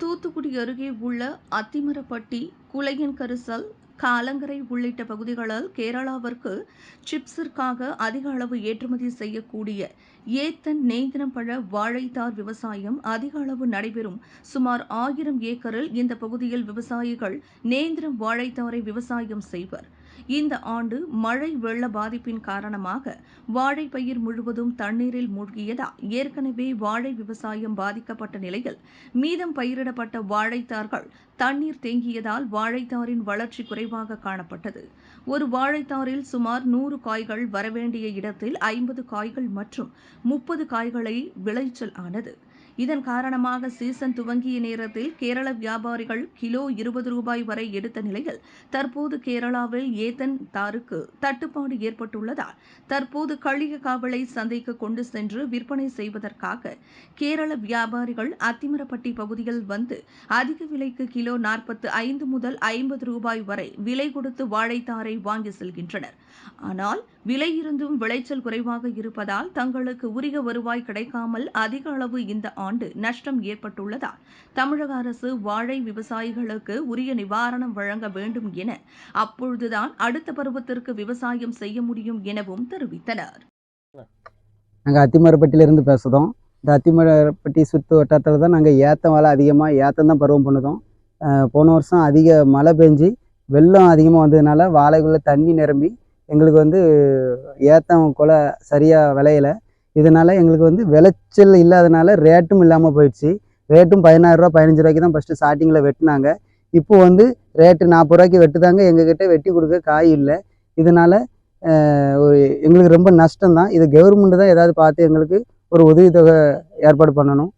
தூத்துக்குடி அருகே உள்ள அத்திமரப்பட்டி குலையன் கரிசல் காலங்கரை உள்ளிட்ட பகுதிகளால் கேரளாவிற்கு சிப்ஸிற்காக அதிக அளவு ஏற்றுமதி செய்யக்கூடிய ஏத்தன் நேந்திரம் பழ வாழைத்தார் விவசாயம் அதிக அளவு நடைபெறும். சுமார் ஆயிரம் ஏக்கரில் இந்த பகுதியில் விவசாயிகள் நேந்திரம் வாழைத்தாரை விவசாயம் செய்வர். இந்த ஆண்டு மழை வெள்ள பாதிப்பின் காரணமாக வாழைப்பயிர் முழுவதும் தண்ணீரில் மூழ்கியதால் ஏற்கனவே வாழை விவசாயம் பாதிக்கப்பட்ட நிலையில் மீதம் பயிரிடப்பட்ட வாழைத்தார்கள் தண்ணீர் தேங்கியதால் வாழைத்தாரின் வளர்ச்சி குறைவாக காணப்பட்டது. ஒரு வாழைத்தாரில் சுமார் நூறு காய்கள் வரவேண்டிய இடத்தில் ஐம்பது காய்கள் மற்றும் முப்பது காய்களை விளைச்சல் ஆனது. இதன் காரணமாக சீசன் துவங்கிய நேரத்தில் கேரள வியாபாரிகள் கிலோ இருபது ரூபாய் வரை எடுத்த நிலையில் தற்போது கேரளாவில் ஏத்தன் தாருக்கு தட்டுப்பாடு ஏற்பட்டுள்ளதால் தற்போது களியக்காவலை சந்தைக்கு கொண்டு சென்று விற்பனை செய்வதற்காக கேரள வியாபாரிகள் அத்திமரப்பட்டி பகுதியில் வந்து அதிக விலைக்கு கிலோ நாற்பத்து ஐந்து முதல் ஐம்பது ரூபாய் வரை விலை கொடுத்து வாழைத்தாரை வாங்கி செல்கின்றனர். ஆனால் விலை இருந்தும் விளைச்சல் குறைவாக இருப்பதால் தங்களுக்கு உரிய வருவாய் கிடைக்காமல் அதிக அளவு இந்த ஆண்டு நஷ்டம் ஏற்பட்டுள்ளதால் தமிழக அரசு வாழை விவசாயிகளுக்கு உரிய நிவாரணம் வழங்க வேண்டும் என அப்பொழுதுதான் அடுத்த பருவத்திற்கு விவசாயம் செய்ய முடியும் எனவும் தெரிவித்தனர். நாங்கள் அத்திமரப்பட்டியிலிருந்து பேசுகிறோம் இந்த அத்திமரப்பட்டி சுற்று வட்டாரத்தில் தான் நாங்கள் ஏத்தம் மழை அதிகமாக ஏத்தம் தான் பருவம் பண்ணுதோம். போன வருஷம் அதிக மழை பெஞ்சு வெள்ளம் அதிகமாக வந்ததுனால வாழைக்குள்ளே தண்ணி நிரம்பி எங்களுக்கு வந்து ஏத்தம் கொலை சரியாக விளையலை. இதனால் எங்களுக்கு வந்து விளைச்சல் இல்லாதனால ரேட்டும் இல்லாமல் போயிடுச்சு. ரேட்டும் பதினாறுரூவா பதினஞ்சு ரூபாய்க்கு தான் ஃபஸ்ட்டு ஸ்டார்டிங்கில் வெட்டினாங்க. இப்போ வந்து ரேட்டு நாற்பது ரூபாய்க்கு வெட்டுதாங்க எங்ககிட்ட வெட்டி கொடுக்க காய் இல்லை. இதனால் ஒரு எங்களுக்கு ரொம்ப நஷ்டம் தான் இது கவர்மெண்ட்டு தான் ஏதாவது பார்த்து எங்களுக்கு ஒரு உதவித்தொகை ஏற்பாடு பண்ணணும்.